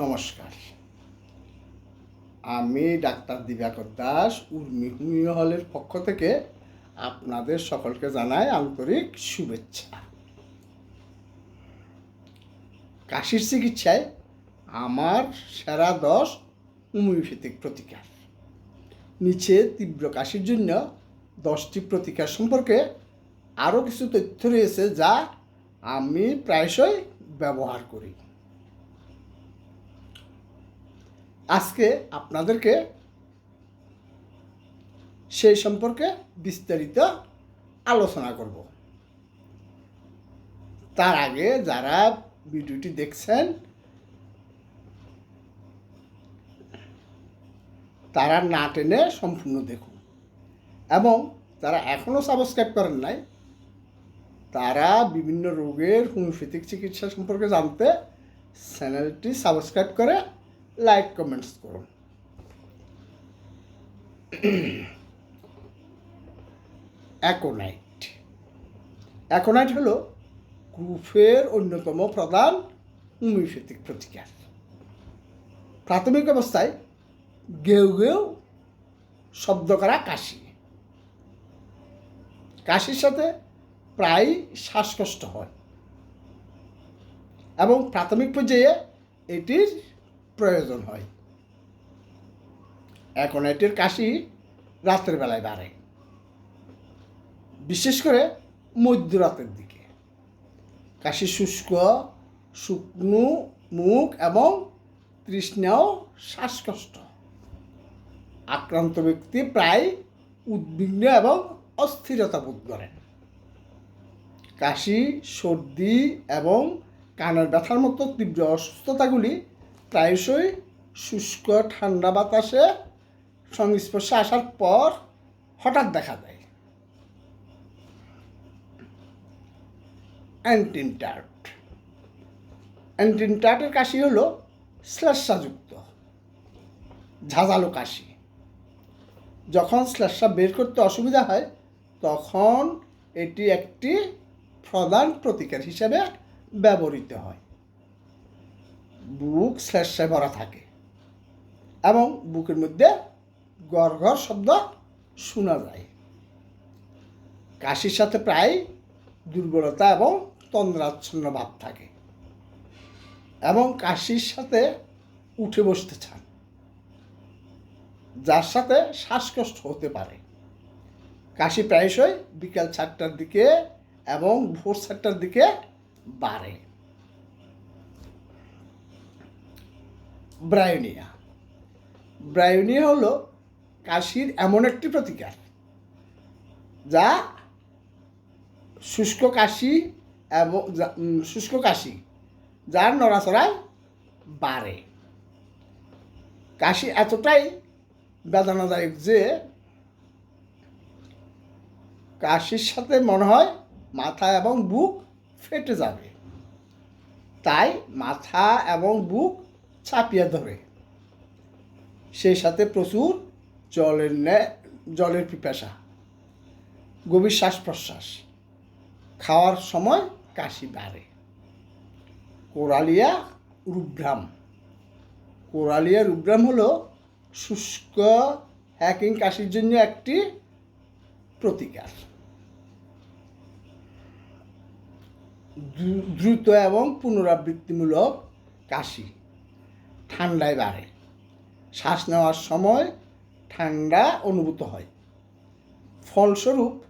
নমস্কার। আমি doctor Dibakar Das, Urmi homeo হলের পক্ষ থেকে আপনাদের সকলকে জানাই আন্তরিক শুভেচ্ছা। কাশির চিকিৎসায় আমার সেরা দশ হোমিওপ্যাথিক প্রতিকার। নিচে তীব্র কাশির জন্য দশটি প্রতিকার সম্পর্কে আরও কিছু তথ্য রয়েছে যা আমি প্রায়শই ব্যবহার করি। আজকে আপনাদেরকে সেই সম্পর্কে বিস্তারিত আলোচনা করব। তার আগে যারা ভিডিওটি দেখছেন, তারা না টেনে সম্পূর্ণ দেখুন। এবং যারা এখনও সাবস্ক্রাইব করেন নাই, তারা বিভিন্ন রোগের হোমিওপ্যাথিক চিকিৎসা সম্পর্কে জানতে চ্যানেলটি সাবস্ক্রাইব করে লাইক কমেন্টস করুন। অ্যাকোনাইট অ্যাকোনাইট হলো গ্রুপের অন্যতম প্রধান হোমিওপ্যাথিক প্রতিকার। প্রাথমিক অবস্থায় গেউ গেউ শব্দ করা কাশি। কাশির সাথে প্রায় শ্বাসকষ্ট হয়। এবং প্রাথমিক পর্যায়ে এটির প্রয়োজন হয়। এখন এটির কাশি রাতের বেলায় বাড়ে। বিশেষ করে মধ্যরাতের দিকে। কাশি শুষ্ক, শুকনো মুখ এবং তৃষ্ণাও শ্বাসকষ্ট। আক্রান্ত ব্যক্তি প্রায় উদ্বিগ্ন এবং অস্থিরতা বোধ করেন কাশি, সর্দি এবং কানের ব্যথার মতো তীব্র অসুস্থতাগুলি প্রায়শই শুষ্ক ঠান্ডা বাতাসে সংস্পর্শে আসার পর হঠাৎ দেখা দেয় অ্যান্টিনটার্ট। অ্যান্টিনটার্টের কাশি হলো শ্লেষাযুক্ত ঝাঁঝালো কাশি। যখন শ্লেষা বের করতে অসুবিধা হয়, তখন এটি একটি প্রধান প্রতিকার হিসেবে ব্যবহৃত হয়। বুক শ্লেষায় ভরা থাকে। এবং বুকের মধ্যে গড় গড় শব্দ শোনা যায়। কাশির সাথে প্রায় দুর্বলতা এবং তন্দ্রাচ্ছন্ন ভাব থাকে। এবং কাশির সাথে উঠে বসতে চান। যার সাথে শ্বাসকষ্ট হতে পারে। কাশি প্রায়শই বিকাল চারটার দিকে এবং ভোর চারটার দিকে বাড়ে। ব্রায়োনিয়া। ব্রায়োনিয়া হলো কাশির এমন একটি প্রতিকার, যা শুষ্ক কাশি এবং শুষ্ক কাশি, যার নড়াচড়ায় বাড়ে। কাশি এতটাই বেদনাদায়ক যে কাশির সাথে মনে হয় মাথা এবং বুক ফেটে যাবে। তাই মাথা এবং বুক চাপিয়ে ধরে। সেই সাথে প্রচুর জলের নে- জলের পিপাসা, গভীর শ্বাস প্রশ্বাস খাওয়ার সময় কাশি বাড়ে। কোরালিয়া রুব্রাম কোরালিয়া রুব্রাম হলো শুষ্ক হ্যাকিং কাশির জন্য একটি প্রতিকার। দ্রু- দ্রুত এবং পুনরাবৃত্তিমূলক কাশি। ঠান্ডায় বাড়ে। শ্বাস নেওয়ার সময় ঠান্ডা অনুভূত হয়। ফলস্বরূপ,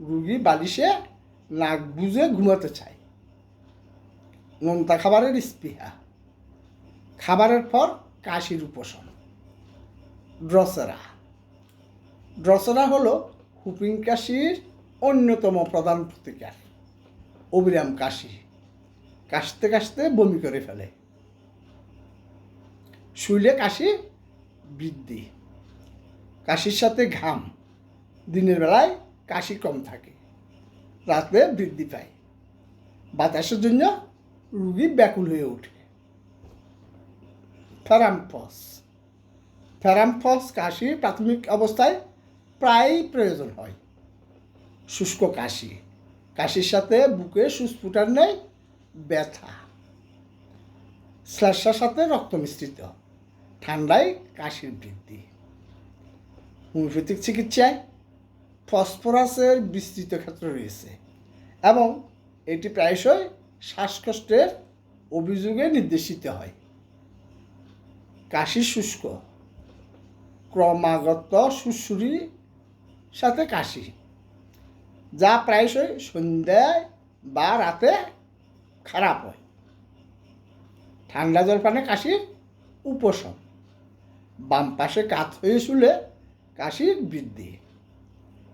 রুগী বালিশে নাক বুঝে ঘুমাতে চায়। নোনতা খাবারের স্পৃহা। খাবারের পর কাশির উপশম। ড্রসেরা। ড্রসেরা হলো হুপিং কাশির অন্যতম প্রধান প্রতিকার। অবিরাম কাশি। কাশতে কাশতে বমি করে ফেলে। শুইলে কাশি বৃদ্ধি। কাশির সাথে ঘাম। দিনের বেলায় কাশি কম থাকে। রাতে বৃদ্ধি পায়। বাতাসের জন্য রুগী ব্যাকুল হয়ে ওঠে। ফেরামফস। ফেরামফস কাশি প্রাথমিক অবস্থায় প্রায়ই প্রয়োজন হয়। শুষ্ক কাশি। কাশির সাথে বুকে সুস্ফুটার নেয় ব্যথা। শ্লেষার সাথে রক্ত মিশ্রিত। ঠান্ডায় কাশির বৃদ্ধি। হোমিওপ্যাথিক চিকিৎসায় ফসফরাসের বিস্তৃত ক্ষেত্র রয়েছে এবং এটি প্রায়শই শ্বাসকষ্টের অভিযোগে নির্দেশিত হয়। কাশি শুষ্ক, ক্রমাগত সুশুরি সাথে কাশি, যা প্রায়শই সন্ধ্যায় বা রাতে খারাপ হয়। ঠান্ডা জল পানে কাশির উপশম। বাম পাশে কাত হয়ে শুলে কাশির বৃদ্ধি।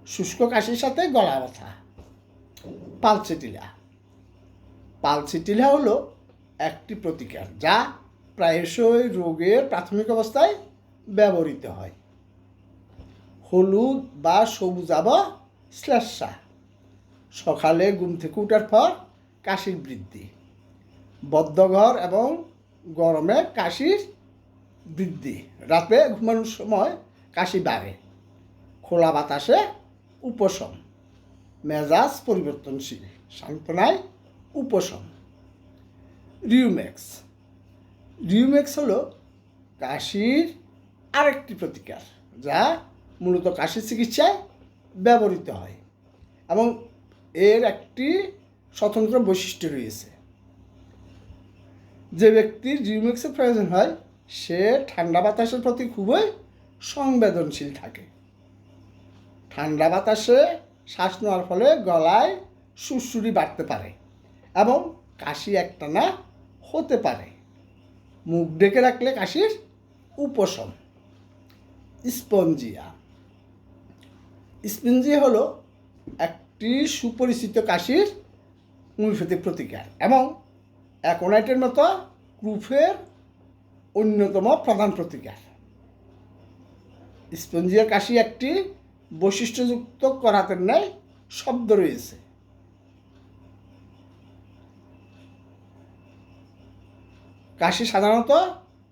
শুষ্ক কাশির সাথে গলা ব্যথা। পালসিটিলা পালসিটিলা হলো একটি প্রতিকার যা প্রায়শই রোগের প্রাথমিক অবস্থায় ব্যবহৃত হয়। হলুদ বা সবুজ আবা শ্লেষা সকালে ঘুম থেকে উঠার পর কাশির বৃদ্ধি। বদ্ধঘর এবং গরমে কাশির বৃদ্ধি। রাতে ঘুমানোর সময় কাশি বাড়ে, খোলা বাতাসে উপশম, মেজাজ পরিবর্তনশীল, সান্ত্বনায় উপশম। রিউমেক্স। রিউমেক্স হলো কাশির আরেকটি প্রতিকার, যা মূলত কাশির চিকিৎসায় ব্যবহৃত হয় এবং এর একটি স্বতন্ত্র বৈশিষ্ট্য রয়েছে। যে ব্যক্তির রিউমেক্সের প্রয়োজন হয় সে ঠান্ডা বাতাসের প্রতি খুবই সংবেদনশীল থাকে। ঠান্ডা বাতাসে শ্বাস নেওয়ার ফলে গলায় সুরসুরি বাড়তে পারে এবং কাশি একটানা হতে পারে। মুখ ডেকে রাখলে কাশির উপশম। স্পঞ্জিয়া। স্পঞ্জিয়া হলো একটি সুপরিচিত কাশির হোমিওপ্যাথিক প্রতিকার এবং অ্যাকোনাইটের মতো ক্রুফের অন্যতম প্রধান প্রতিকার। স্পঞ্জিয়া কাশি একটি বৈশিষ্ট্যযুক্ত করাতের ন্যায় শব্দ রয়েছে। কাশি সাধারণত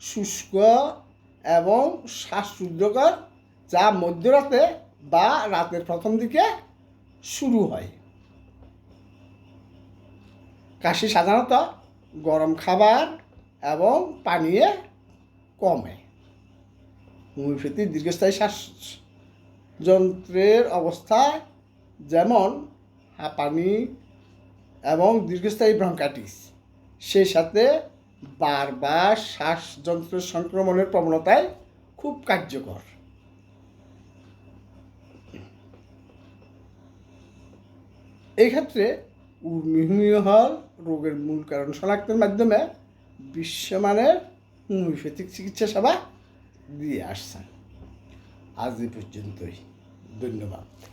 শুষ্ক এবং শ্বাসরুদ্ধকর, যা মধ্যরাতে বা রাতের প্রথম দিকে শুরু হয়। কাশি সাধারণত গরম খাবার এবং পানীয়ে কমে। হোমিওপ্যাথি দীর্ঘস্থায়ী শ্বাস যন্ত্রের অবস্থায় যেমন হাঁপানি এবং দীর্ঘস্থায়ী ব্রঙ্কাইটিস, সেই সাথে বারবার শ্বাসযন্ত্রের সংক্রমণের প্রবণতায় খুব কার্যকর। এক্ষেত্রে উর্মিহীয় হল রোগের মূল কারণ শনাক্তের মাধ্যমে বিশ্বমানের হোমিওপ্যাথিক চিকিৎসা সেবা দিয়ে আসছেন। আজ এই পর্যন্তই। ধন্যবাদ।